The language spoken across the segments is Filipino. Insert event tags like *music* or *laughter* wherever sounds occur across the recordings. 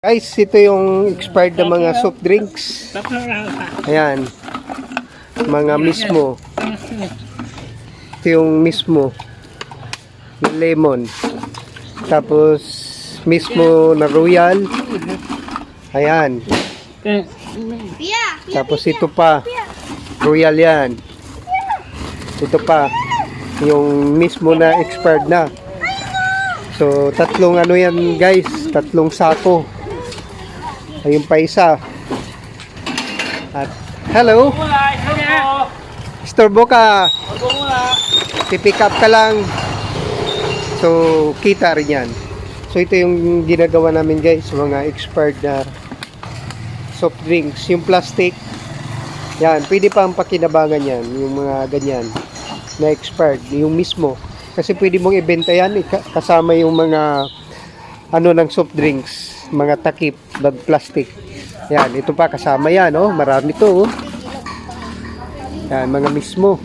Guys, ito yung expired na mga soft drinks. Ayan. Mga mismo. Ito yung mismo. Yung lemon. Tapos, mismo na royal. Ayan. Tapos ito pa. Royal yan. Ito pa. Yung mismo na expired na. So, tatlong ano yan guys. Tatlong sako. Ayun pa isa. At, hello. Istorbo ka. Pipick up ka lang. So, kita rin yan. So, ito yung ginagawa namin guys. Mga expired na soft drinks. Yung plastic. Yan. Pwede pa ang pakinabangan yan. Yung mga ganyan. Na expired. Yung mismo. Kasi pwede mong ibenta yan. ika- Kasama yung mga ano ng soft drinks. Mga takip. Bag plastic. Yan. Ito pa kasama yan. Oh. Marami to. Oh. Yan. Mga mismo.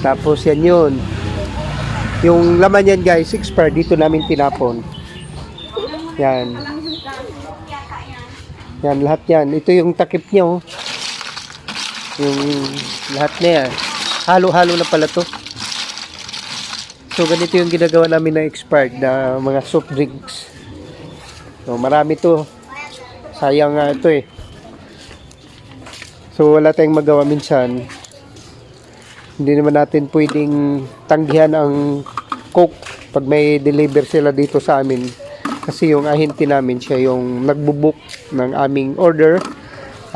Tapos yan yun. Yung laman yan guys, expired dito namin tinapon. Yan. Yan, lahat yan. Ito yung takip niya, oh. Yung lahat na yan. Halo-halo na pala to. So, ganito yung ginagawa namin na expired na mga soft drinks. So, marami to. Sayang nga ito eh. So, wala tayong magawa minsan. Hindi naman natin pwedeng tanggihan ang coke pag may deliver sila dito sa amin. Kasi yung ahente namin siya yung nagbubook ng aming order.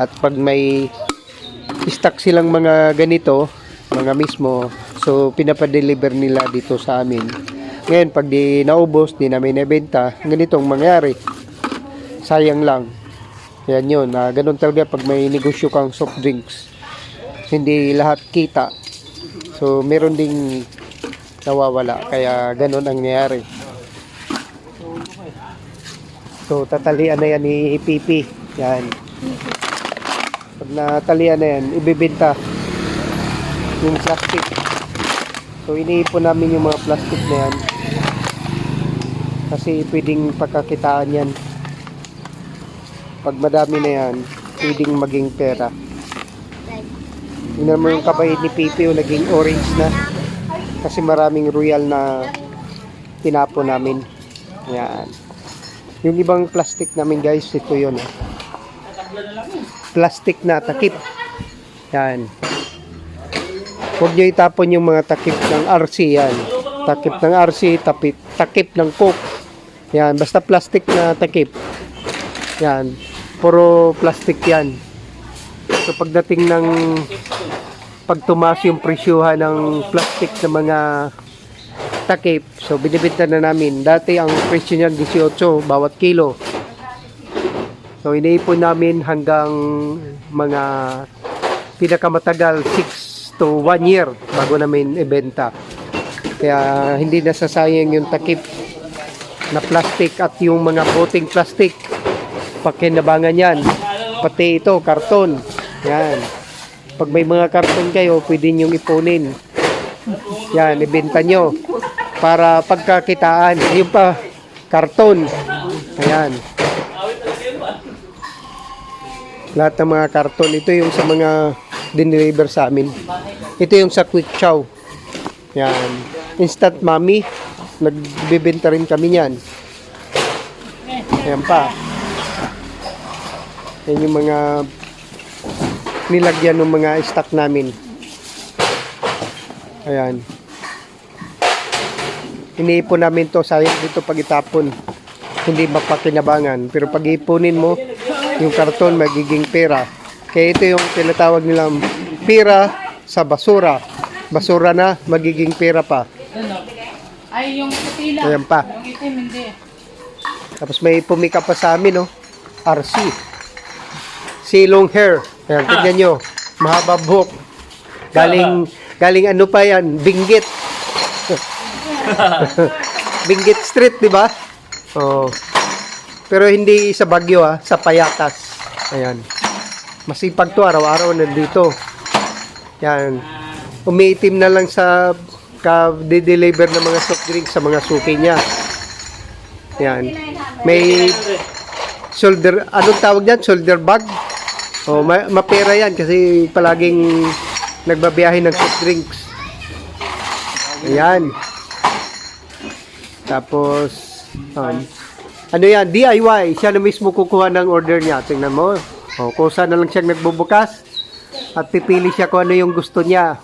At pag may stock silang mga ganito mga mismo so pinapadeliver nila dito sa amin. Ngayon pag di naubos di namin nabenta ganitong mangyari sayang lang yan yun na ganun talaga pag may negosyo kang soft drinks hindi lahat kita So, meron ding nawawala. Kaya, ganun ang nangyayari. So, tatalian na yan ni Pipi. Yan. Pag natalian na yan, ibibenta yung plastic. So, iniipon namin yung mga plastic na yan. Kasi pwedeng pagkakitaan yan. Pag madami na yan, pwedeng maging pera. Tingnan mo yung kabay ni Pipi yung naging orange na. Kasi maraming royal na tinapo namin. Yan. Yung ibang plastic namin guys, ito yun. ah. Plastic na takip. Yan. Huwag nyo itapon yung mga takip ng RC yan. Takip ng RC, tapip, takip ng Coke. Yan, basta plastic na takip. Yan. Puro plastic yan. So pagdating ng pag tumaas yung presyuhan ng plastic na mga takip, so binibenta na namin. Dati ang presyo niya 18 bawat kilo. So iniipon namin hanggang mga pinakamatagal 6 to 1 year bago namin ibenta. Kaya hindi nasasayang yung takip na plastic at yung mga boteng plastic. Pakinabangan yan. Pati ito, karton. Yan. Pag may mga karton kayo, pwede nyo ipunin. Yan, ibenta nyo. Para pagkakitaan. Yung pa, karton. Ayan. Lahat ng mga karton. Ito yung sa mga dineliver sa amin. Ito yung sa Quick Chow. Yan. Instant Mami. Nagbibenta rin kami yan. Ayan pa. Yan yung mga nilagyan ng mga stock namin. Ayan. Iniipon namin to sayang dito pag itapon. Hindi mapakinabangan. Pero pag ipunin mo, yung karton magiging pera. Kaya ito yung tinatawag nilang pera sa basura. Basura na, magiging pera pa. Ay, yung puti lang. Ayan pa. Yung itim, hindi. Tapos may pumika pa sa amin, no? RC. Silong hair. Ayan, tignan nyo. Mahaba buhok. Galing, galing ano pa yan? Binggit. *laughs* Binggit Street, di ba? Oh. Pero hindi sa Bagyo, ha? Sa Payatas. Ayan. Masipag to, araw-araw nandito. Yan. Umiitim na lang sa ka-deliver ng mga soft drinks sa mga suki niya. Yan. May shoulder, anong tawag yan? Shoulder bag? Oh, ma- mapera yan kasi palaging nagbabiyahe ng soft drinks. Ayan. Tapos, um, ano yan? DIY. Siya na mismo kukuha ng order niya. Tingnan mo. O, kusa na lang siyang nagbubukas. At pipili siya kung ano yung gusto niya.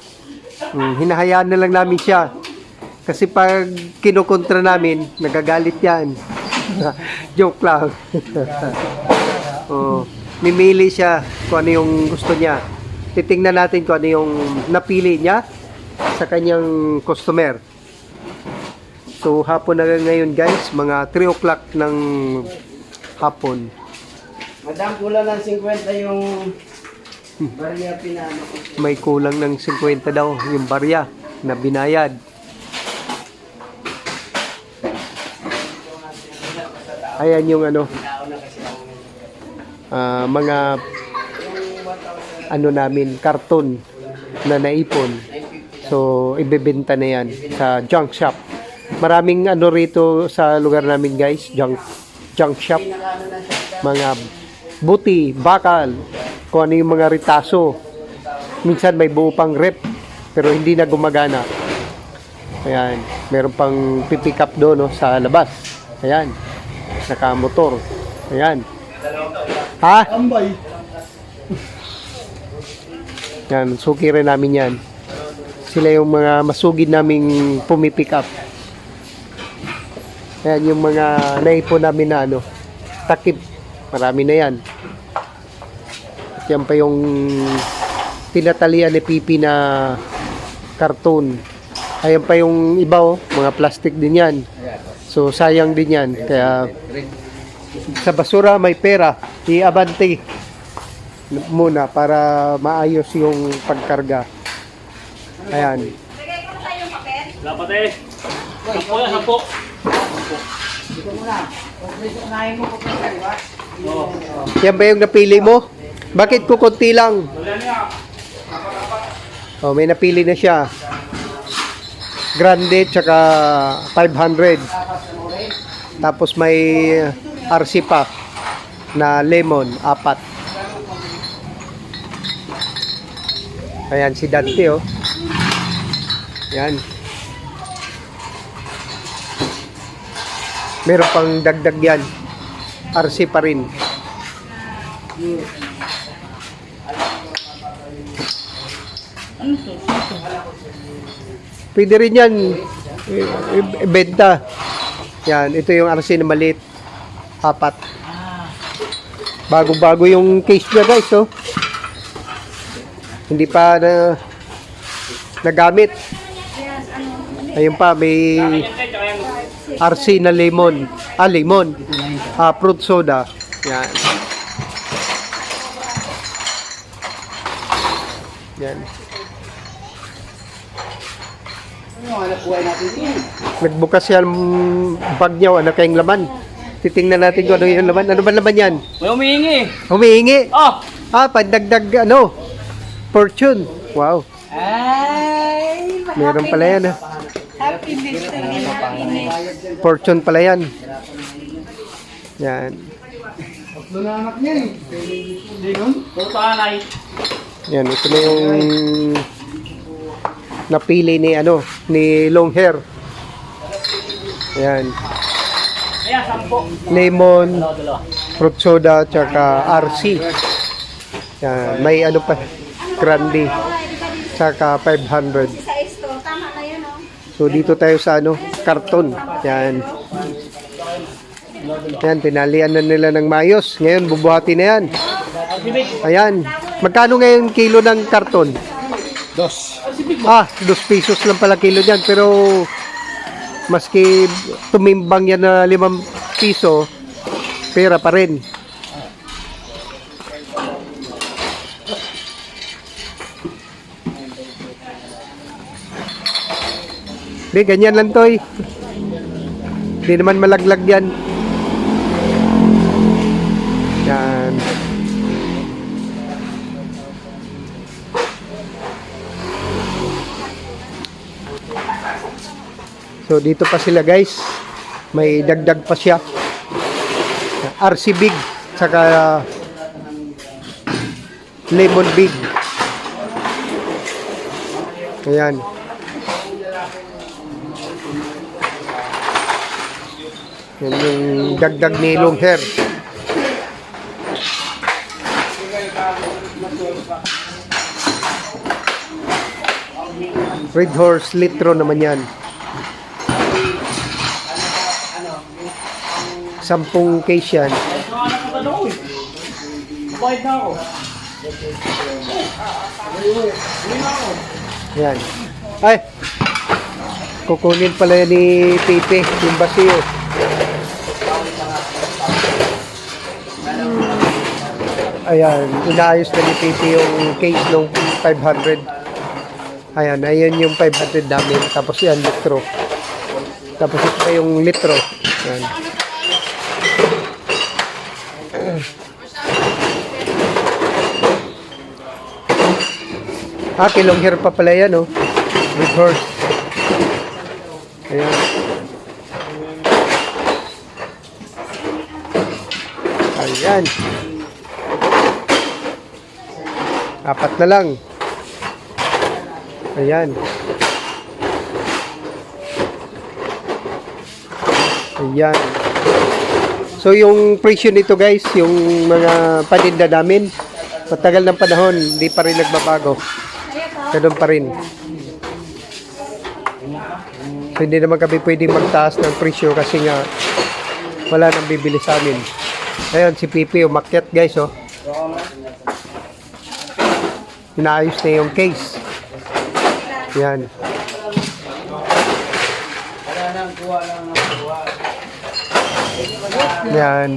Hmm, hinahayaan na lang namin siya. Kasi pag kinukontra namin, nagagalit yan. *laughs* Joke lang. *laughs* oh, mimili siya kung ano yung gusto niya. Titingnan natin kung ano yung napili niya sa kanyang customer. So, hapon na ngayon guys, mga 3 o'clock ng hapon. Madam, kulang ng 50 yung barya pinano. May kulang ng 50 daw yung barya na binayad. Ayan yung ano, ah, mga ano namin, karton na naipon. So, ibebenta na yan sa junk shop. Maraming ano rito sa lugar namin guys, junk, junk shop. Mga buti, bakal, kung ano yung mga ritaso. Minsan may buo pang rep, pero hindi na gumagana. Ayan, meron pang pipick up doon no, sa labas. Ayan, nakamotor. Ayan. Ha? Ambay. Yan, suki rin namin yan. Sila yung mga masugid naming pumipick up. Yan yung mga naipon namin na ano, takip. Marami na yan. At yan pa yung tinatalian ni Pipi na karton. Ayan pa yung iba oh, mga plastic din yan. So sayang din yan. Kaya sa basura may pera, i-abante muna para maayos yung pagkarga. Ayan. Dapat eh. Sampo yan, sampo. Dito muna. Unahin mo ko kaliwa. Yan ba yung napili mo? Bakit kukunti lang? Oh, may napili na siya. Grande tsaka 500. Tapos may RC pa na lemon, apat. Ayan si Dante oh. Yan. Meron pang dagdag yan. RC pa rin. Pwede rin yan ibenta. Yan, ito yung RC na maliit. Apat. Bago-bago yung case niya guys, oh. Hindi pa na nagamit. Ayun pa, may RC na lemon. Ah, lemon. Ah, fruit soda. Yan. Yan. Ano? Nagbukas yan bag niya, ano kayong laman. Titingnan natin kung ano yung laman. Ano ba laman yan? May humihingi. Humihingi. Oh! Ah, pandagdag ano? Fortune. Wow. Ay, Meron pala yan. ah. happiness na yun, happiness. Fortune pala yan. Yan. Tatlo na anak niya eh. Puro panay. Yan, ito na yung napili ni ano, ni long hair. Yan. Ayan, sampo. Lemon, fruit soda, tsaka RC. Yan, may ano pa, grande. Tsaka 500. Sa esto, tama na yun, oh. So dito tayo sa ano, karton. Yan. Yan, tinalian na nila ng mayos. Ngayon, bubuhati na yan. Ayan. Magkano ngayon kilo ng karton? Dos. Ah, dos pesos lang pala kilo niyan. Pero, maski tumimbang yan na limang piso, pera pa rin. Di, ganyan lang to eh. Di naman malaglag. Yan. So dito pa sila guys. May dagdag pa siya. RC Big. saka lemon big. Ayan. Yan yung dagdag ni long hair. Red Horse Litro naman yan. Sampung case yan. Yan. Ay! Kukunin pala ni Pipe, yung basiyo. Ayan, inaayos na ni Pipe yung case ng 500. Ayan, ayan yung 500 namin. Tapos yan, litro. Tapos ito yung litro. Ayan. Ah, kilong hair pa pala yan, oh. With horse. Ayan. Ayan. Apat na lang. Ayan. Ayan. So yung presyo nito guys, yung mga paninda namin, matagal ng panahon, hindi pa rin nagbabago. Ganun pa rin. So hindi naman kami pwedeng magtaas ng presyo kasi nga wala nang bibili sa amin. Ayun, si Pipi umakyat guys oh. Inaayos na yung case. Yan. Yan.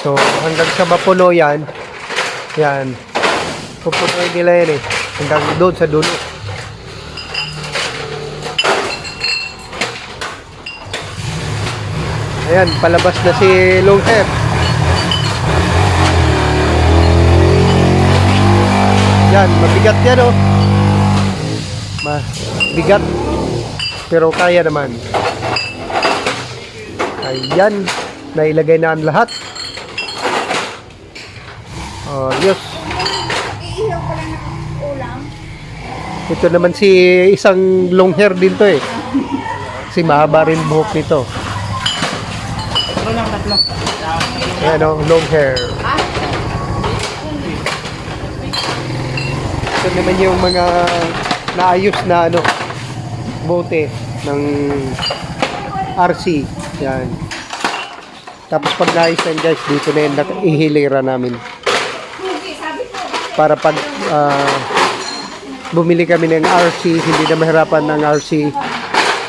So, hanggang sa mapuno yan, yan. Pupunuin nila yan eh. Hanggang doon sa dulo. Ayan, palabas na si long hair. Yan, mabigat yan oh. Mabigat. Pero kaya naman. Ayan, nailagay na ang lahat. Oh, yes. Iihaw ko lang ng ulam. Ito naman si isang long hair din to eh. Si mahaba rin buhok nito. Ayan o, long hair. Ito naman yung mga naayos na ano, bote ng RC. Yan. Tapos pag naayos yan guys, dito na yung nak- ihilira namin. Para pag ah, bumili kami ng RC, hindi na mahirapan ng RC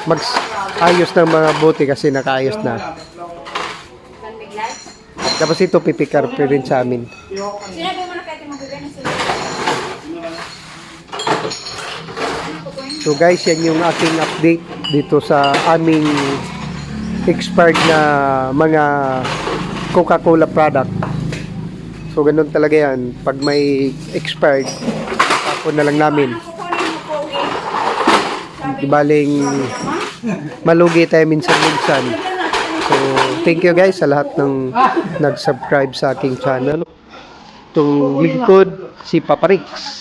mag-ayos ng mga bote kasi nakaayos na. Tapos ito pipikar pa rin sa amin. So guys, yan yung aking update dito sa aming expired na mga Coca-Cola product. So ganun talaga yan. Pag may expired, tapon na lang namin. Di baling malugi tayo minsan-minsan. So, thank you guys sa lahat ng nag-subscribe sa aking channel. Itong lingkod, si Papa Rix.